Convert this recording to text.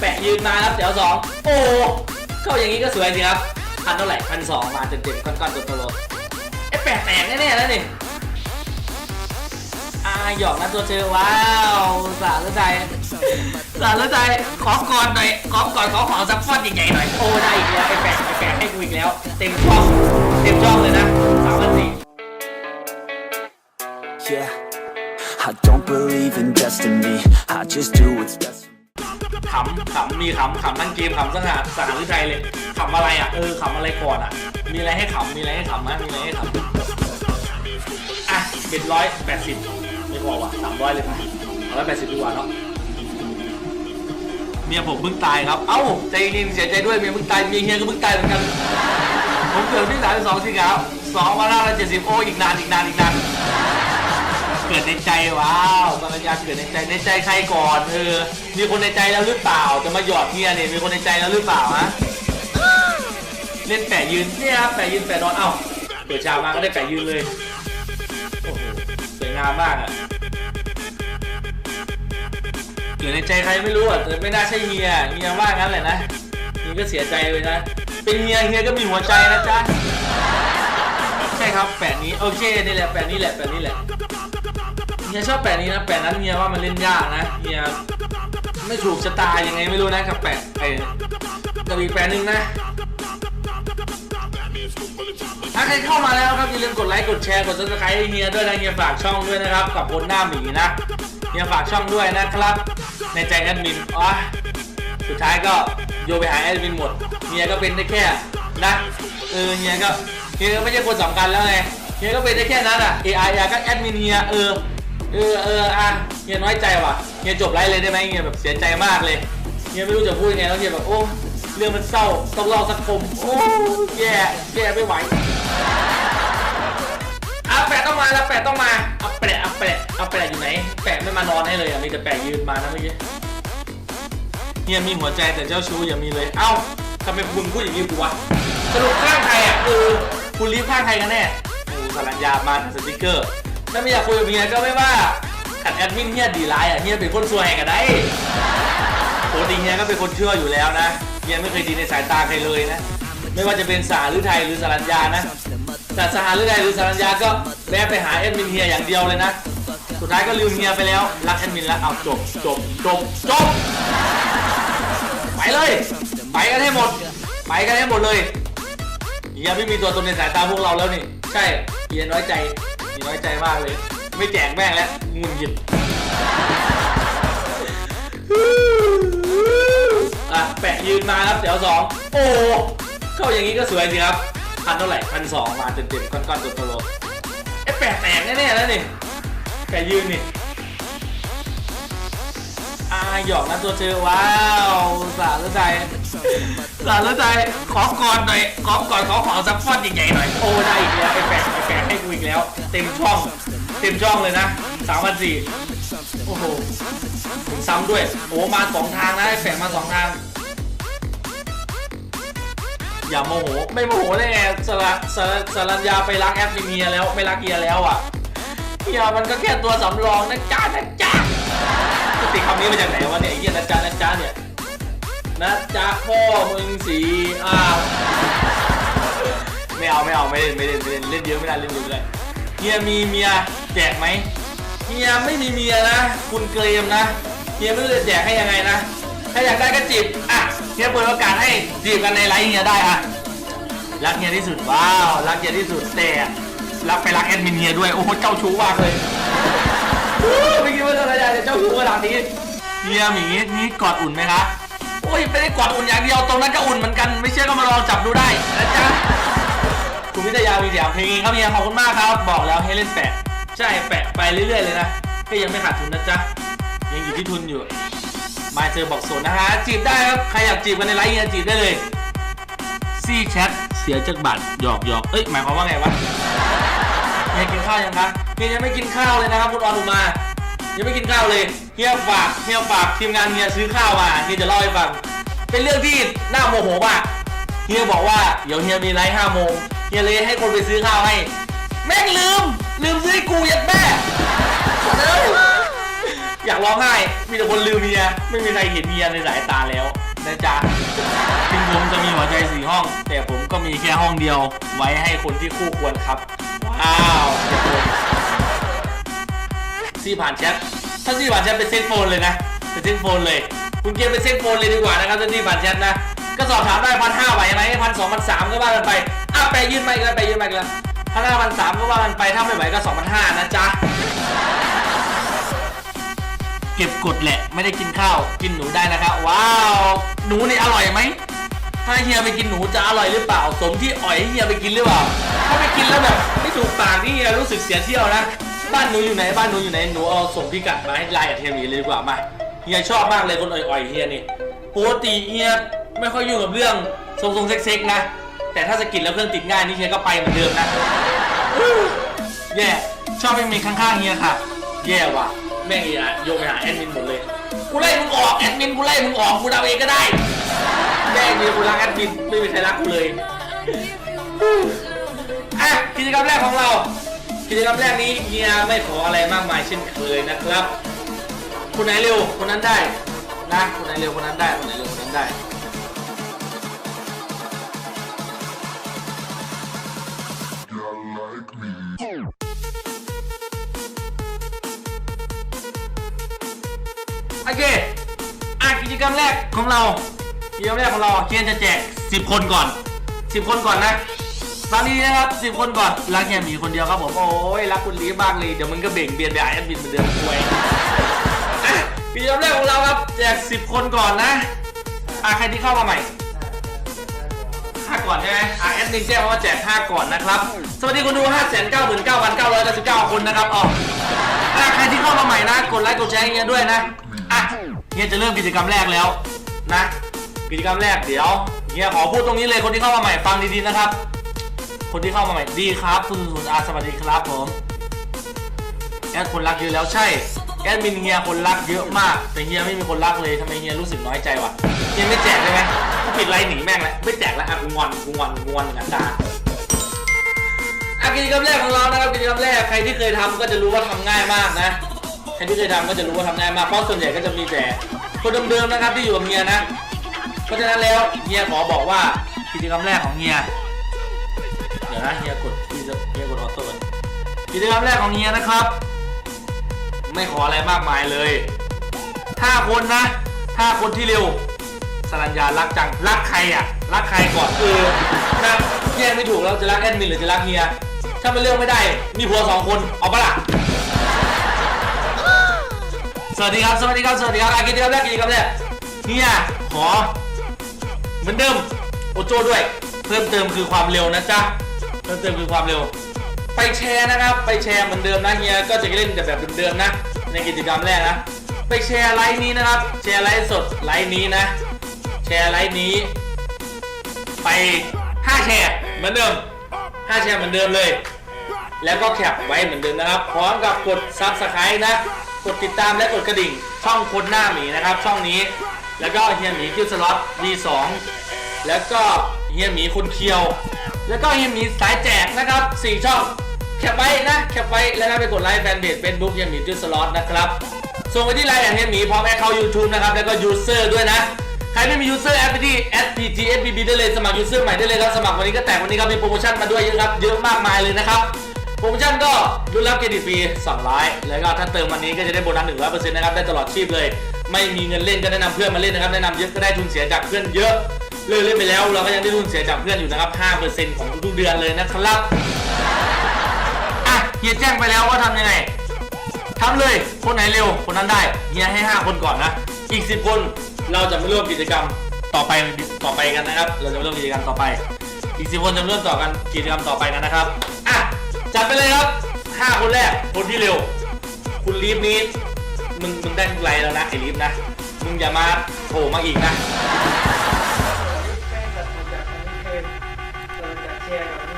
แปะยืนมาครับแถวสองโอ้เข้าอย่างนี้ก็สวยสิครับพันเท่าไหร่พันสองมาเต็มๆก้อนๆตัวโตไอ้แปะแตกแน่ๆแล้วนี่อาหยอกนะตัวเธอว้าวสารใจสารใจขอกอดหน่อยขอกอดขอของซักฟอดใหญ่ๆหน่อยโอ้ได้อีกแล้วไอ้แปะไอ้แปะให้กูอีกแล้ว เต็มช่องเต็มช่องเลยนะสามพันสี่ Yeah, I don't believe in destiny. I just do what's best. ขำขำมีขำขำทั้งเกมขำสหาสหารหรือไทยเลยขำอะไรอะเออขำอะไรก่อนอะ มีอะไรให้ขำมีอะไรให้ขำนะมีอะไรให้ขำอะเบ็ดร้อยแปดสิบไม่พอว่ะสามร้อยเลยไปร้อยแปดสิบดีกว่าเนาะเมียผมเพิ่งตายครับ เอ้าใจเย็นเสียใจด้วยเมียเพิ่งตายเมียเฮียก็เพิ่งตายเหมือนกันผมเกิดที่สามสิบสองสิงหาสองพันห้าร้อยเจ็ดสิบโอ้อีกนานอีกนานอีกนาน เกิดในใจว้าวปรัญญาเกิดในใจในใจใครก่อนเออมีคนในใจแล้วหรือเปล่าจะมาหยอดเมียเนี่ยมีคนในใจแล้วหรือเปล่าฮะเล่นแปะยืนเนี่ยครับแปะยืนแปะนอนเอ้าเปิดชามาก็ได้แปะยืนเลยโอ้โหสวยงามมากอะเกิดในใจใครไม่รู้อะแต่ไม่น่าใช่เฮียเฮียว่างั้นแหละนะเฮียก็เสียใจเลยนะเป็นเฮียเฮียก็มีหัวใจนะจ๊ะใช่ครับแปะนี้โอเคนี่แหละแปะนี้แหละแปะนี้แหละ เฮียชอบแปะนี้นะแปะนั้นเฮียว่ามันเล่นยากนะเฮียไม่ถูกชะตายังไงไม่รู้นะกับแปะไอ้กับอีกแปะหนึ่งนะถ้าใครเข้ามาแล้วครับอย่าลืมกดไลค์กดแชร์กดซับสไครต์ให้เฮียด้วยนะเฮียฝากช่องด้วยนะครับกับคนหน้าหมีนะเฮียฝากช่องด้วยนะครับ ในใจแอดมินอ๋อสุดท้ายก็โยไปหาแอดมินหมดเฮียก็เป็นได้แค่นะเออเฮียก็เฮียก็ไม่ใช่คนสำคัญแล้วไงเฮียก็เป็นได้แค่นั้นอะ AI ก็แอดมินเฮียเออ เออเอออะเฮียน้อยใจว่ะเฮียจบไลฟ์เลยได้ไหมเฮียแบบเสียใจมากเลยเฮียไม่รู้จะพูดยังไงแล้วเฮียแบบโอ้เรื่องมันเศร้าต้องเล่าสักคมโอ้แย่แย่ไม่ไหวอะแปะต้องมาแล้วแปะต้องมาเอาแปะเอาแปะเอาแปะอยู่ไหน แปะไม่มานอนให้เลยอะมีแต่แปะยืนมานะเมื่อกี้เฮียมีหัวใจแต่เจ้าชู้อย่ามีเลย เอ้าทำไมคุณพูดอย่างนี้กูวะสรุปข้างใครอะเออคุณรีบข้างใครกันแน่สรัญญามาสติกเกอร์ ถ้าไม่อยากคุยกับเฮียก็ไม่ว่าขัดแอดมินเฮียดีไลน์อะเฮียเป็นคนสวยกันได้ปกติเฮียก็เป็นคนเชื่ออยู่แล้วนะเฮียไม่เคยดีในสายตาใครเลยนะ ไม่ว่าจะเป็นสาหรือไทยหรือสารัญญานะแต่สาหรือไทยหรือสารัญญาก็แวะไปหาแอดมินเฮียอย่างเดียวเลยนะ สุดท้ายก็ลืมเฮียไปแล้ว รักแอดมินแล้วเอาจบจบจบจบไปเลย ไปกันให้หมด ไปกันให้หมดเลยเฮียไม่มีตัวตนในสายตาพวกเราแล้วนี่ ใช่เฮียน้อยใจ น้อยใจมากเลย ไม่แจกแม่งแล้วงุนหยิบอะแปะยืนมาครับแถวสองโอ้เข้าอย่างนี้ก็สวยสิครับพันเท่าไหร่พันสองมาเต็มๆก้อนๆตัวโตไอ้แปะแตกแน่ๆแล้วนี่แปะยืนนี่อาหยอกนะตัวเธอว้าวสารใจ สารใจขอกอดหน่อยขอกอดขอของซักฟอดใหญ่ๆหน่อยโอ้ได้อีกแล้วไอ้แปะไอ้แปะให้กูอีกแล้ว เต็มช่อง เต็มช่องเลยนะสามพันสี่โอ้โหซ้ำด้วยโอ้มาสองทางนะไอ้แปะมาสองทาง อย่าโมโหไม่โมโหได้ไงสระสระสรัญญาไปรักแอปเฮียแล้วไม่รักเฮียแล้วอะเฮียมันก็แค่ตัวสำรองนะจ้านะจ้าติดคำนี้มาจากไหนวะเนี่ยไอ้เฮียนะจ้านะจ้าเนี่ย นะจ้าพ่อมึงสีอ้าวไม่เอาไม่เอาไม่เล่นไม่เล่นไม่เล่นเล่นเยอะไม่ได้เล่นเยอะไม่ได้เฮียมีเมียแจกไหมเฮียไม่มีเมียนะ คุณเกรมนะเฮียไม่รู้จะแจกให้ยังไงนะ ถ้าอยากได้ก็จีบอะเฮียเปิดโอกาสให้จีบกันในไลฟ์เฮียได้อะรักเฮียที่สุดว้าวรักเฮียที่สุดแต่รักไปรักแอดมินเฮียด้วยโอ้โหเจ้าชู้มากเลยไม่คิดว่าจะจะเจ้าชู้ขนาดนี้เฮียหมีนี่กอดอุ่นไหมคะ อ้ย ไม่ได้กอดอุ่นอย่างเดียว ตรงนั้นก็อุ่นเหมือนกัน ไม่เชื่อก็มาลองจับดูได้นะจ๊ะ คุณวิทยามีเสียงเพลงเองครับเฮียขอบคุณมากครับ บอกแล้วให้เล่นแปะ ใช่ แปะไปเรื่อยๆเลยนะ ก็ยังไม่ขาดทุนนะจ๊ะ ยังอยู่ที่ทุนอยู่ มาเจอบอกโสดนะฮะ จีบได้ครับ ใครอยากจีบกันในไลน์เฮียจีบได้เลย ซีแชทเสียจากบัตรหยอกหยอกเอ้ย หมายความว่าไงวะเฮียกินข้าวยังคะเฮียยังไม่กินข้าวเลยนะครับคุณออนุมา ยังไม่กินข้าวเลยเฮียฝากเฮียฝากทีมงานเฮียซื้อข้าวมาเฮียจะเล่าให้ฟัง เป็นเรื่องที่น่าโมโหมากเฮียบอกว่าเดี๋ยวเฮียมีไลฟ์ห้าโมงเฮียเลยให้คนไปซื้อข้าวให้ แม่งลืม ลืมซื้อกูยัดแม่อยากร้องไห้มีแต่คนลืมเมียไม่มีใครเห็นเมียในสายตาแล้วนะจ๊ะถึงผมจะมีหัวใจสี่ห้อง แต่ผมก็มีแค่ห้องเดียว ไว้ให้คนที่คู่ควรครับอ้าว ซี่ผ่านแชทถ้าซี่ผ่านแชทเป็นเซ็ตโฟนเลยนะเป็นเซ็ตโฟนเลย คุณเกียร์เป็นเซ็ตโฟนเลยดีกว่านะครับถ้าซี่ผ่านแชทนะก็สอบถามได้พันห้าไหวไหมพันสองพันสามก็ว่ากันไปอะไปยื่นไปกันไปยื่นไปกันพันห้าพันสามก็ว่ากันไปถ้าไม่ไหวก็สองพันห้านะจ๊ะเก็บกดแหละไม่ได้กินข้าวกินหนูได้นะครับว้าวหนูนี่อร่อยไหมถ้าเฮียไปกินหนูจะอร่อยหรือเปล่า สมที่อ่อยให้เฮียไปกินหรือเปล่าถ้าไปกินแล้วแบบไม่ถูกปากนี่เฮียรู้สึกเสียเที่ยวนะ บ้านหนูอยู่ไหนบ้านหนูอยู่ไหนหนูเอาส่งพิกัดมาให้ไลน์อดเทมีเลยดีกว่ามาเฮียชอบมากเลยคนอ่อยๆเฮียนี่ปกติเฮียไม่ค่อยยุ่งกับเรื่องทรงๆเซ็กๆนะ แต่ถ้าสกินแล้วเครื่องติดง่ายนี่เฮียก็ไปเหมือนเดิมนะแย่ชอบไม่มีข้างๆเฮียค่ะ แย่ว่ะแม่งอีอะโยงไปหาแอดมินหมดเลยกูไล่มึงออกแอดมินกูไล่มึงออกกูเอาเองก็ได้แม่งมีกูรักแอดมินไม่มีใครรักกูเลยอะกิจกรรมแรกของเรา กิจกรรมแรกนี้เฮียไม่ขออะไรมากมายเช่นเคยนะครับ คนไหนเร็วคนนั้นได้นะคนไหนเร็วคนนั้นได้คนไหนเร็วคนนั้นได้โอเคอะกิจกรรมแรกของเรากิจกรรมแรกของเราเคียนจะแจก 10 คนก่อน 10 คนก่อนนะ ตอนนี้นะครับ10คนก่อนรักแค่หมีคนเดียวครับผมโอ้ยรักคุณลีมากเลยเดี๋ยวมึงก็เบ่งเบียนไปหาแอดมินเหมือนเดิมป่วยอะกิจกรรมแรกของเราครับแจก10คนก่อนนะอะใครที่เข้ามาใหม่ห้าก่อนใช่ไหมอะแอดมินแจ้งว่าแจกห้าก่อนนะครับสวัสดีคนดู5 9 9 9 9 9 9คนนะครับอ๋ออะใครที่เข้ามาใหม่นะกดไลค์กดแชร์ให้เฮียด้วยนะอะเฮียจะเริ่มกิจกรรมแรกแล้วนะ กิจกรรมแรกเดี๋ยวเฮียขอพูดตรงนี้เลยคนที่เข้ามาใหม่ฟังดีๆนะครับ คนที่เข้ามาใหม่ดีครับคุณสุนอาสวัสดีครับผมแอดคนรักเยอะแล้วใช่แอดมินเฮียคนรักเยอะมาก แต่เฮียไม่มีคนรักเลยทำไมเฮียรู้สึกน้อยใจวะเฮียไม่แจกได้ไหมกูปิดไลน์หนีแม่งแล้วไม่แจกแล้วอะกูงอนกูงอนกูงอนกันตาอะกิจกรรมแรกของเรานะครับกิจกรรมแรกใครที่เคยทำก็จะรู้ว่าทำง่ายมากนะใครที่เคยทำก็จะรู้ว่าทำง่ายมากเพราะส่วนใหญ่ก็จะมีแต่คนเดิมๆนะครับที่อยู่กับเฮียนะเพราะฉะนั้นแล้วเฮียขอบอกว่ากิจกรรมแรกของเฮีย นะเฮียกดเฮียกดออโต้ก่อนกิจกรรมแรกของเฮียนะครับ ไม่ขออะไรมากมายเลยถ้าคนนะถ้าคนที่เร็วสรัญญารักจังรักใครอะรักใครก่อนเออนะแยกไม่ถูกแล้วจะรักแอดมินหรือจะรักเฮียถ้ามันเลือกไม่ได้มีผัวสองคนเอาปะล่ะสวัสดีครับสวัสดีครับสวัสดีครับอะกิจกรรมแรกกิจกรรมแรกเฮียขอเหมือนเดิมโอโจ้ด้วย เพิ่มเติมคือความเร็วนะจ๊ะ พิ่มเติมคือความเร็ว ไปแชร์นะครับ ไปแชร์เหมือนเดิมนะเฮียก็จะเล่นแต่แบบเดิมๆนะ ในกิจกรรมแรกนะ ไปแชร์ไลน์นี้นะครับ แชร์ไลฟ์สดไลน์นี้นะ แชร์ไลน์นี้ ไป5แชร์เหมือนเดิม5แชร์เหมือนเดิมเลย แล้วก็แคปไว้เหมือนเดิมนะครับ พร้อมกับกดซับสไครต์นะ กดติดตามและกดกระดิ่ง ช่องคนหน้าหมีนะครับ ช่องนี้ แล้วก็เฮียหมีคิวสล็อต V2 แล้วก็เฮียหมีคนเคียว แล้วก็เฮียมีสายแจกนะครับ4ช่องแคปไว้นะแคปไว้แล้วก็ไปกดไลค์แฟนเพจเฟซบุ๊กเฮียมีคิวสล็อตนะครับส่งไปที่ไลน์แอดเฮียหมีพร้อมแอคเคาท์ยูทูบนะครับแล้วก็ยูเซอร์ด้วยนะ ใครไม่มียูเซอร์แอปที่ S P G S B B ได้เลยสมัครยูเซอร์ใหม่ได้เลยครับสมัครวันนี้ก็แตกวันนี้ครับมีโปรโมชั่นมาด้วยเยอะครับเยอะมากมายเลยนะครับโปรโมชั่นก็รุ่นรับเครดิตฟรี200แล้วก็ถ้าเติมวันนี้ก็จะได้โบนัส100%นะครับได้ตลอดชีพเลย ไม่มีเงินเล่นก็แนะนำเพื่อนมาเล่นนะครับแนะนำเยอะก็ได้ทุนเสียจากเพื่อนเยอะ เลิกเล่นไปแล้วเราก็ยังได้ทุนเสียจากเพื่อนอยู่นะครับ 5%ของทุกๆเดือนเลยนะครับ อะเฮียแจ้งไปแล้วว่าทำยังไงทำเลย คนไหนเร็ว คนนั้นได้เฮียให้ 5 คนก่อนนะ อีก 10 คนเราจะมาร่วมกิจกรรมต่อไปต่อไปกันนะครับ เราจะมาร่วมกิจกรรมต่อไป อีก 10 คนจะร่วมต่อกันกิจกรรมต่อไปกันนะครับ อะจัดไปเลยครับ 5 คนแรก คนที่เร็ว คุณลีฟนี้มึงมึงได้ทุกไรแล้วนะไอ้ลีฟนะ มึงอย่ามาโผล่มาอีกนะ แ